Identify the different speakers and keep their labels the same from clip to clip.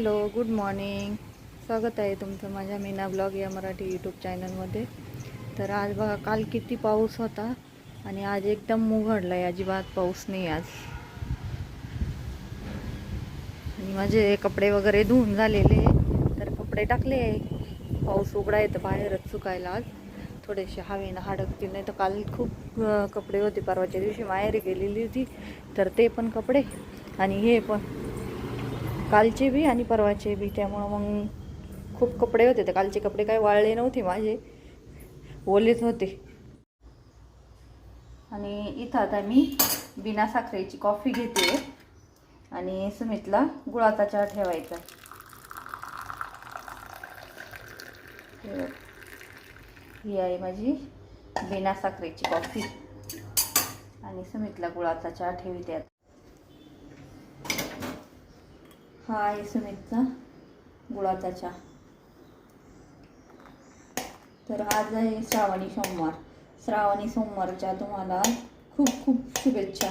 Speaker 1: Hello good morning. स्वागत आहे तुमचं माझ्या मीना ब्लॉग या मराठी यूट्यूब चॅनलमध्ये. तर आज बघा काल किती पाऊस होता आणि आज एकदम उघडला आहे अजिबात पाऊस नाही आज. आणि माझे कपडे वगैरे धुवून झालेले तर कपडे टाकले पाऊस उघडा येतं बाहेरच सुकायला आज. थोडेसे हवेनं हाडकतील. नाही तर काल खूप कपडे होते. परवाच्या दिवशी माहेरी गेलेली होती. तर ते पण कपडे आणि हे पण. कालचे बी आणि परवाचे बी. त्यामुळं मग खूप कपडे होते. तर कालचे कपडे काही वाळले नव्हते माझे. ओलेच होते. आणि इथं आता मी बिना साखरेची कॉफी घेते आणि सुमितला गुळाचा चहा ठेवायचा. ही आहे माझी बिना साखरेची कॉफी. आणि सुमितला गुळाचा चहा ठेवते आता. हा आहे सुमितचा गुळाचा चहा. तर आज आहे श्रावणी सोमवार. श्रावणी सोमवारच्या तुम्हाला खूप खूप शुभेच्छा.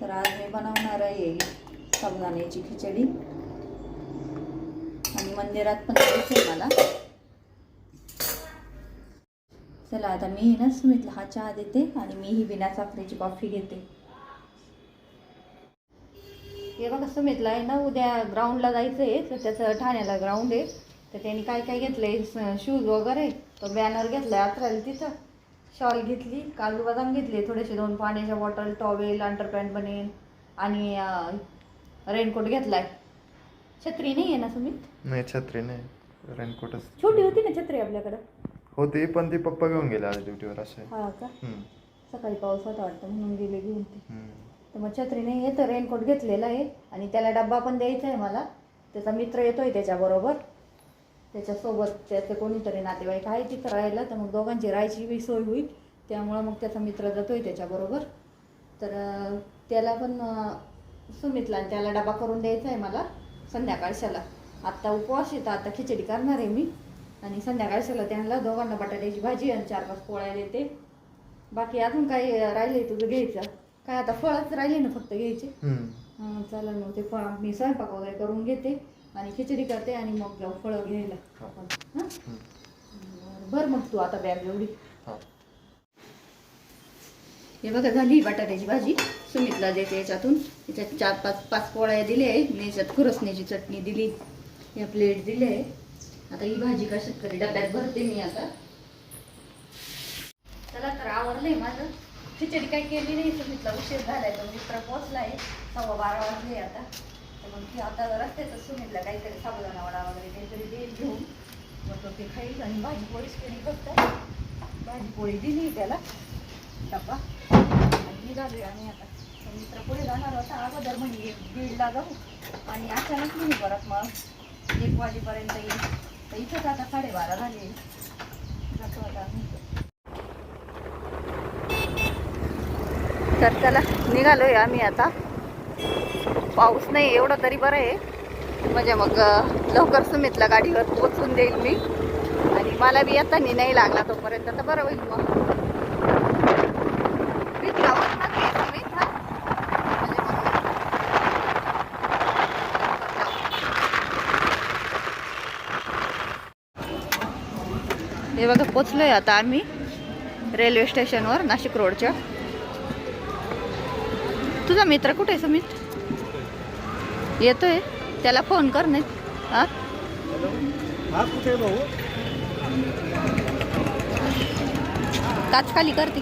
Speaker 1: तर आज मी बनवणार आहे साबुदाण्याची खिचडी. आणि मंदिरात पण जायचं मला. चला आता मी ना सुमितला हा चहा देते आणि मी ही बिना साखरेची कॉफी घेते. हे बघा सुमितला आहे ना उद्या ग्राउंडला जायचं आहे तर त्याचं ठाण्याला ग्राउंड आहे. तर त्यांनी काय काय घेतलंय? शूज वगैरे. तो बॅनर घेतलाय अकराला तिथं. शॉल घेतली काजू बदाम घेतले थोडेसे दोन पाण्याच्या बॉटल टॉवेल अंडरपॅन्ट बनेन आणि रेनकोट घेतलाय. छत्री नाही आहे ना सुमित?
Speaker 2: नाही छत्री नाही. रेनकोटच
Speaker 1: छोटी होती ना छत्री आपल्याकडं?
Speaker 2: होती पण ती पप्पा घेऊन गेले आज ड्युटीवर असे
Speaker 1: हा का? सकाळी पाऊस होता वाटतं म्हणून गेले घेऊन ते. तर मग छत्री नाही आहे तर रेनकोट घेतलेला आहे आणि त्याला डब्बा पण द्यायचा आहे मला. त्याचा मित्र येतो आहे त्याच्याबरोबर. त्याच्यासोबत त्याचे कोणीतरी नातेवाईक आहे तिथं राहिलं तर मग दोघांची राहायची बी सोय होईल. त्यामुळं मग त्याचा मित्र जातो आहे त्याच्याबरोबर. तर त्याला पण सुमितला आणि त्याला डबा करून द्यायचा आहे मला संध्याकाळच्याला. आत्ता उपवास येतं आता खिचडी करणार आहे मी. आणि संध्याकाळच्याला त्यांना दोघांना बटाट्याची भाजी आणि चार पाच पोळ्या देते. बाकी अजून काही राहिले तुझं घ्यायचं? काय आता फळच राहिले ना फक्त घ्यायचे. हां चालेल मग ते फळ मी स्वयंपाक वगैरे करून घेते आणि खिचडी करते आणि मग जाऊ फळं घ्यायला. आपण हां?
Speaker 2: हम्म.
Speaker 1: भर मग तू आता बॅग एवढी.
Speaker 2: हा.
Speaker 1: हे बघा झाली बटाट्याची भाजी. सुमितला देते याच्यातून. याच्यात चार पाच पाच पोळ्या दिले आणि याच्यात खुरसण्याची चटणी दिली. या प्लेट दिले आता ही भाजी कशात तरी डब्यात भरते मी आता. चला तर आवरलंय माझं. खिचडी काय केली नाही सुमितला उशीर झालाय तो मित्र आहे. सव्वा बारा वाजले आता. तर मग ती आता रस्त्याचं सुमितला काहीतरी साबुदाणा वडा वगैरे काहीतरी देईल घेऊन. मग तो ते खाईल आणि भाजी पोळीच केली फक्त. भाजी पोळी दिली त्याला. डब्बा. आणि निघालोय आम्ही आता. तर मित्र पुढे जाणार होता. अगोदर म्हणजे एक दीडला जाऊ. आणि अचानक मी परत मग एक वाजेपर्यंत येईल. तर इथंच आता साडेबारा झाले जातो आता आम्ही. तर चला निघालोय आम्ही आता. पाऊस नाही एवढं तरी बरं आहे. म्हणजे मग लवकर सुमितला गाडीवर पोचून देईल मी. आणि मला बी येताना नाही लागला तोपर्यंत तर बरं होईल मग. मग- हे बघा पोचलोय आता आम्ही रेल्वे स्टेशनवर नाशिक रोडच्या. तुझा मित्र कुठे आहे सुमित येतोय. त्याला फोन कर नाही. हा?
Speaker 3: भाऊ
Speaker 1: काच खाली करते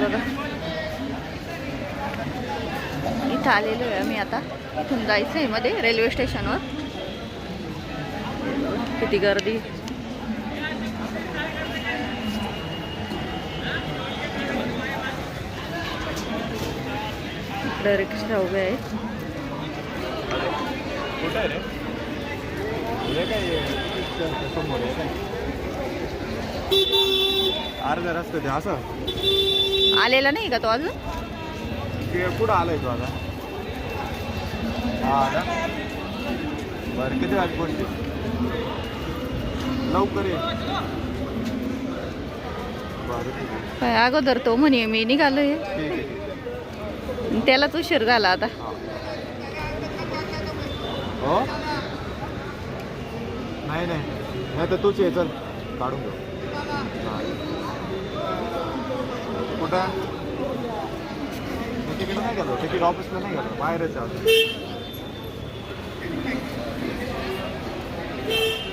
Speaker 1: बघा. इथं आलेलो आहे आम्ही आता. इथून जायचं आहे मध्ये रेल्वे स्टेशनवर किती गर्दी? इकडे रिक्षा उभे आहेत.
Speaker 3: असं?
Speaker 1: आलेला नाही का तो अजून?
Speaker 3: कुठं आलाय तू आता? हा बरं किती वाज पोहोचली? लवकर
Speaker 1: अगोदर तो म्हणे मी निघालोय त्यालाच उशीर झाला आता.
Speaker 3: हा. नाही नाही. नाही तर तूच ये चल. काढून घेऊ. हा. कुठं? तिकीट नाही गेलो. तिकीट ऑफिसला नाही गेलो. बाहेरच आहे अजून. बरं लवकर ये.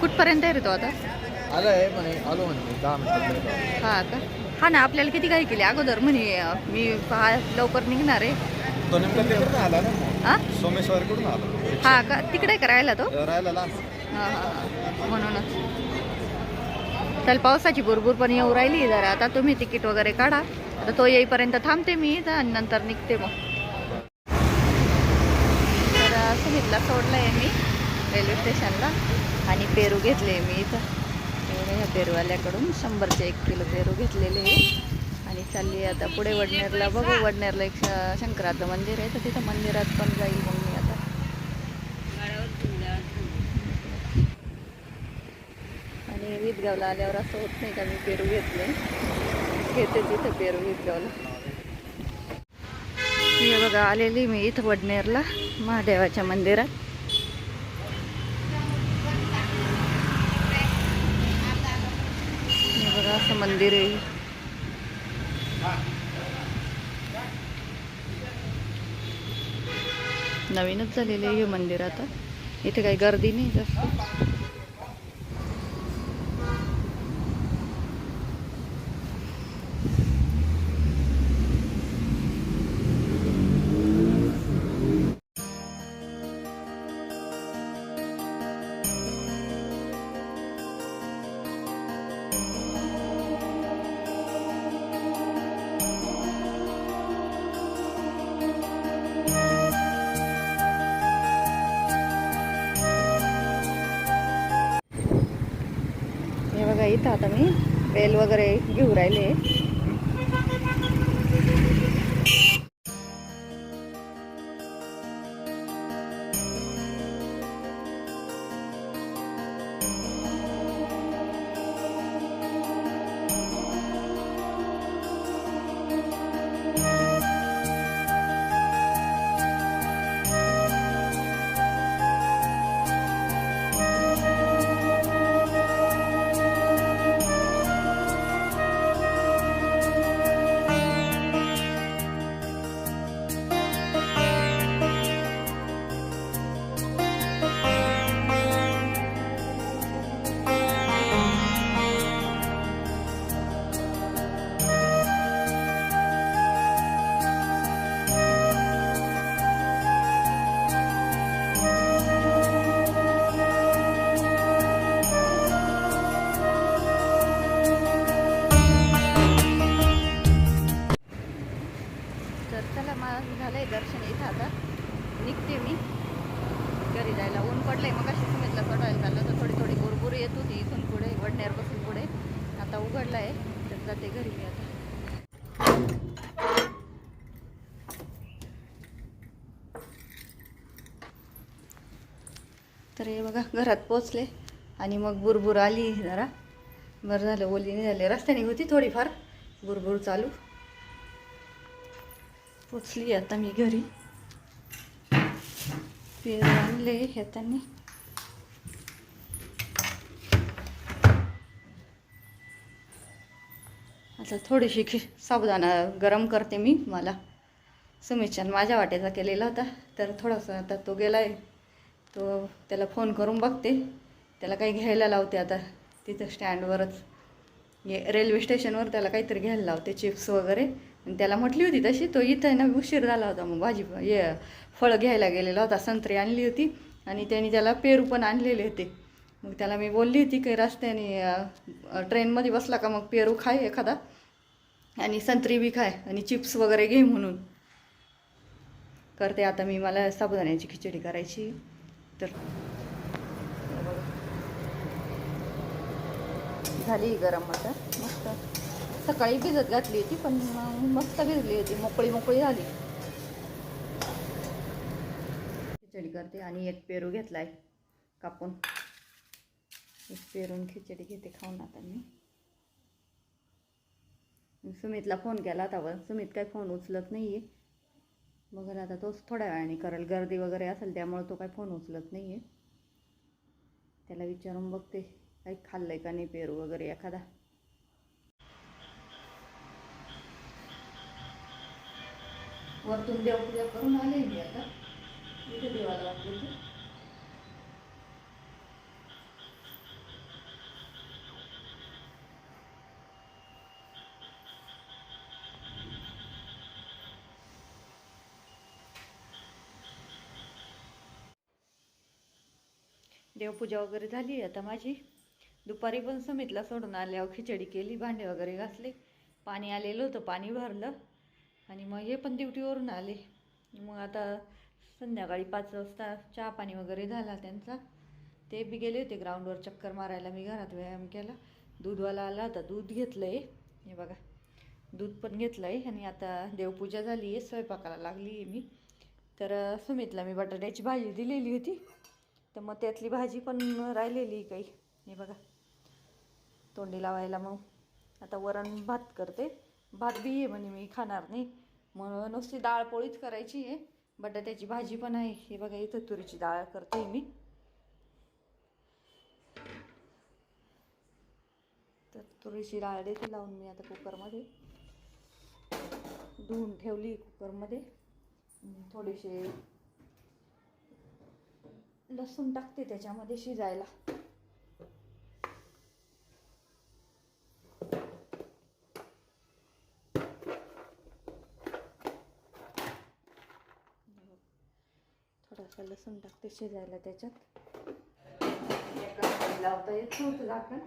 Speaker 1: कुठपर्यंत आहे रे तो आता?
Speaker 3: आलं आहे म्हणे आलो म्हणे दहा मिनिटात
Speaker 1: हा का? हा ना आपल्याला किती काही केली? अगोदर म्हणे मी पहा लवकर निघणार आहे.
Speaker 3: तो नेमका तिकडून आला ना
Speaker 1: हा?
Speaker 3: सोमेश्वरकडून आला.
Speaker 1: हा का? तिकडे करायला तो?
Speaker 3: राहायला लांब
Speaker 1: हा हा हा. म्हणूनच चल पावसाची बुरबुर पण येऊ राहिली जरा. आता तुम्ही तिकीट वगैरे काढा. तर तो येईपर्यंत थांबते मी इथं आणि नंतर निघते मग. तर सुमितला सोडलं आहे मी रेल्वे स्टेशनला आणि पेरू घेतले मी इथं. ह्या पेरूवाल्याकडून शंभरचे एक किलो पेरू घेतलेले आहे. आणि चालली आहे आता पुढे वडनेरला. बघू वडनेरला एक शंकराचं मंदिर आहे तर तिथं मंदिरात पण जाईल मग मी आता. आणि विदगावला आल्यावर असं होत नाही का मी पेरू घेतले. घेते तिथं पेरून विदगावला हे बघा आलेली मी इथं वडनेरला महादेवाच्या मंदिरात. हे बघा असं मंदिर आहे. नवीनच झालेलं आहे हे मंदिर आता. इथे काही गर्दी नाही जास्त. बघा इथं आता मी बेल वगैरे घेऊ राहिले. तर हे बघा घरात पोचले आणि मग बुरबुर आली जरा. बरं झालं ओली नाही झाली रस्त्याने होती थोडीफार. बुरबुर चालू. पोचली आता मी घरी. पेरू आणले येतानी आता थोडीशी खि साबुदाणा गरम करते मी मला. सुमितच्यान माझ्या वाटेचा केलेला होता. तर थोडासा आता तो गेला आहे तो त्याला फोन करून बघते. त्याला काही घ्यायला लावते आता. तिथं स्टँडवरच ये रेल्वे स्टेशनवर त्याला काहीतरी घ्यायला लावते चिप्स वगैरे. आणि त्याला म्हटली होती तशी. तो इथं आहे ना उशीर झाला होता. मग भाजी हे फळं घ्यायला गेलेला होता. संत्री आणली होती. आणि त्याने त्याला पेरू पण आणलेले होते. मग त्याला मी बोलली होती की रस्त्याने ट्रेनमध्ये बसला का मग पेरू खाय एखादा आणि संत्री बी खाय आणि चिप्स वगैरे घे म्हणून. करते आता मी मला साबुदाण्याची खिचडी करायची. तर झाली गरम आता मस्त. सकाळी भिजत घातली होती पण मग मस्त भिजली होती. मोकळी मोकळी झाली. खिचडी करते आणि एक पेरू घेतलाय कापून. पेरून खिचडी घेते खाऊन आता मी. सुमितला फोन केला आता पण सुमित काही फोन उचलत नाही आहे बघा आता तोच थोड्या वेळाने करेल. गर्दी वगैरे असेल त्यामुळे तो काही फोन उचलत नाही आहे त्याला विचारून बघते. काही खाल्लंय का नाही पेरू वगैरे एखादा. वरतून देवपूजा करून आले मी आता. इथे देवाला देवपूजा वगैरे झाली आता माझी. दुपारी पण समितला सोडून आल्यावर खिचडी केली भांडे वगैरे घासले. पाणी आलेलं होतं पाणी भरलं. आणि मग हे पण ड्युटीवरून आले. मग आता संध्याकाळी पाच वाजता चहा पाणी वगैरे झाला त्यांचा. ते बी गेले होते ग्राउंडवर चक्कर मारायला मी घरात व्यायाम केला. दूधवाला आला होता दूध घेतलं आहे हे बघा दूध पण घेतलं आहे आणि आता देवपूजा झाली आहे स्वयंपाकाला लागली आहे मी. तर सुमितला मी बटाट्याची भाजी दिलेली होती. तर मग त्यातली भाजी पण राहिलेली काही. हे बघा. तोंडी लावायला मग. आता वरण भात करते. भात बी आहे म्हणे मी खाणार नाही. म्हणून नुसती डाळ पोळीच करायची आहे. बटाट्याची भाजी पण आहे. हे बघा इथं तुरीची डाळ करते मी. तर तुरीची डाळ देते लावून मी आता कुकरमध्ये. धुवून ठेवली कुकरमध्ये. थोडेसे लसूण टाकते त्याच्यामध्ये शिजायला. थोडासा लसूण टाकते शिजायला त्याच्यात. लावता येत नव्हतं आपण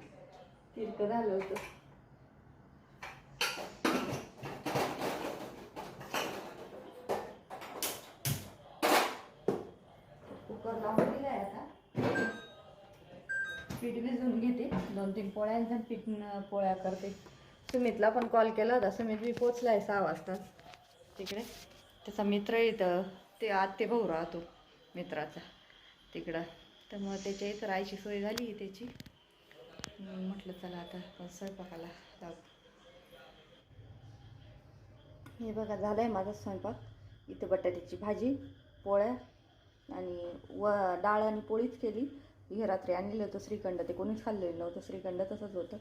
Speaker 1: तिरकं झालं होतं कुकर लावून दिलाय आता पीठ भिजवून घेते. दोन तीन पोळ्यांच्या पीठ पोळ्या करते. सुमितला पण कॉल केला होता. सुमित बी पोचलाय सहा वाजता. तिकडे. त्याचा मित्र इथं. ते आत्ते भाऊ राहतो मित्राचा. तिकडं. तर मग त्याच्या इथं राहायची सोय झाली त्याची. म्हटलं चला आता पण स्वयंपाकाला जाऊ. हे बघा झालं आहे माझा स्वयंपाक. इथं बटाट्याची भाजी पोळ्या आणि व डाळ आणि पोळीच केली. हे रात्री आणलेलं होतं श्रीखंड ते कोणीच खाल्लेलं नव्हतं. श्रीखंड तसंच होतं.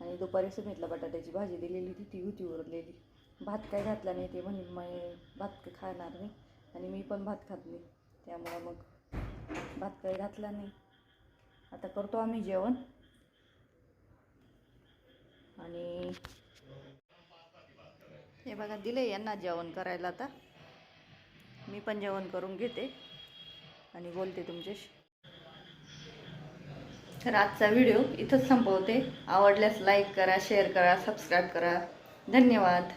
Speaker 1: आणि दुपारी सुमितला बटाट्याची भाजी दिलेली होती ती होती उरलेली. भात काय घातला नाही ते म्हणे मी भात काय खाणार नाही. आणि मी पण भात खात नाही. त्यामुळं मग भात काही घातला नाही. आता करतो आम्ही जेवण. आणि हे बघा दिले यांना जेवण करायला आता. मी पण जेवण करून घेते. आणि बोलते तुमच्याशी. तर आजचा व्हिडिओ इथंच संपवते. आवडल्यास लाईक करा शेअर करा सबस्क्राईब करा. धन्यवाद.